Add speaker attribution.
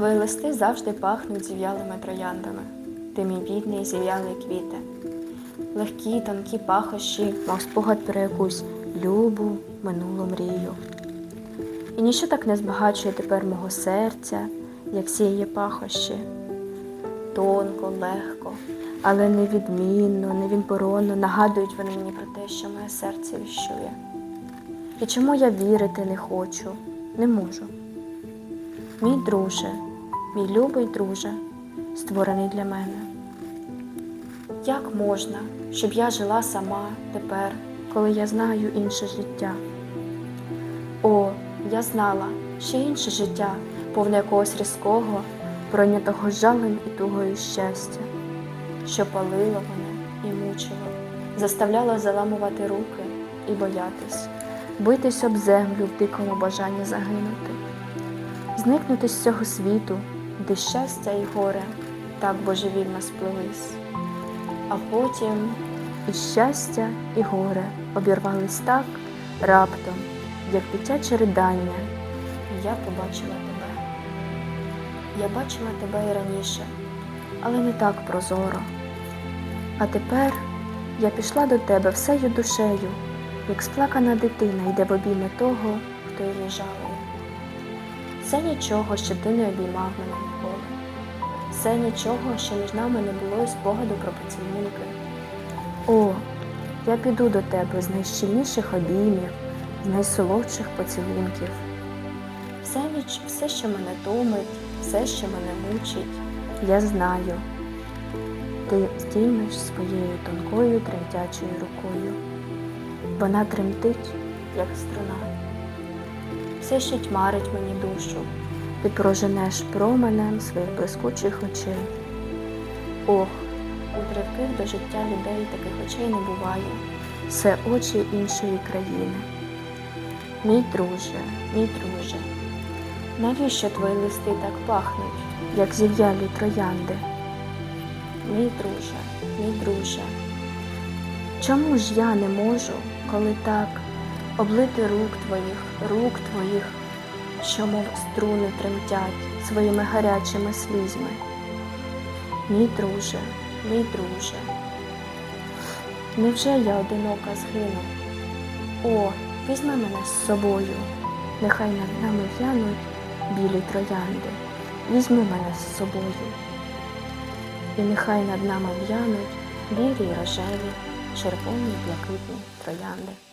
Speaker 1: твої листи завжди пахнуть зів'ялими трояндами. Ти мій бідний зів'ялий квіте. Легкі, тонкі пахощі, мов спогад про якусь любу минулу мрію. І ніщо так не збагачує тепер мого серця, як сіє пахощі. Тонко, легко, але невідмінно, невідборонно нагадують вони мені про те, що моє серце віщує. І чому я вірити не хочу, не можу. Мій друже, мій любий друже, створений для мене. Як можна, щоб я жила сама тепер, коли я знаю інше життя? О, я знала ще інше життя, повне якогось різкого, пройнятого жалем і тугою щастя, що палило мене і мучило, заставляло заламувати руки і боятись, битись об землю в дикому бажанні загинути, зникнути з цього світу, де щастя і горе так божевільно сплелись. А потім і щастя, і горе обірвались так раптом, як дитяче ридання, я побачила тебе. Я бачила тебе і раніше, але не так прозоро. А тепер я пішла до тебе всею душею, як сплакана дитина йде в обійми того, хто її жалує. Це нічого, що ти не обіймав мене ніколи. Це нічого, що між нами не було і спогаду про поцілунки. О, я піду до тебе з найщільніших обіймів, з найсолодших поцілунків. Все, ніч- все, що мене томить, все, що мене мучить, я знаю. Ти здіймеш своєю тонкою тремтячою рукою. Вона тремтить, як струна. Все, що тьмарить мені душу, ти проженеш променем своїх блискучих очей. Ох, у тривких до життя людей таких очей не буває. Це очі іншої країни. Мій друже, мій друже, навіщо твої листи так пахнуть, як зів'ялі троянди? Мій друже, мій друже, чому ж я не можу, коли так облити рук твоїх, рук твоїх, що мов струни тремтять своїми гарячими слізьми? Мій друже, мій друже, невже я одинока згину? О, візьми мене з собою, нехай над нами в'януть білі троянди, візьми мене з собою. І нехай над нами в'януть білі рожеві, червоні блакитні троянди.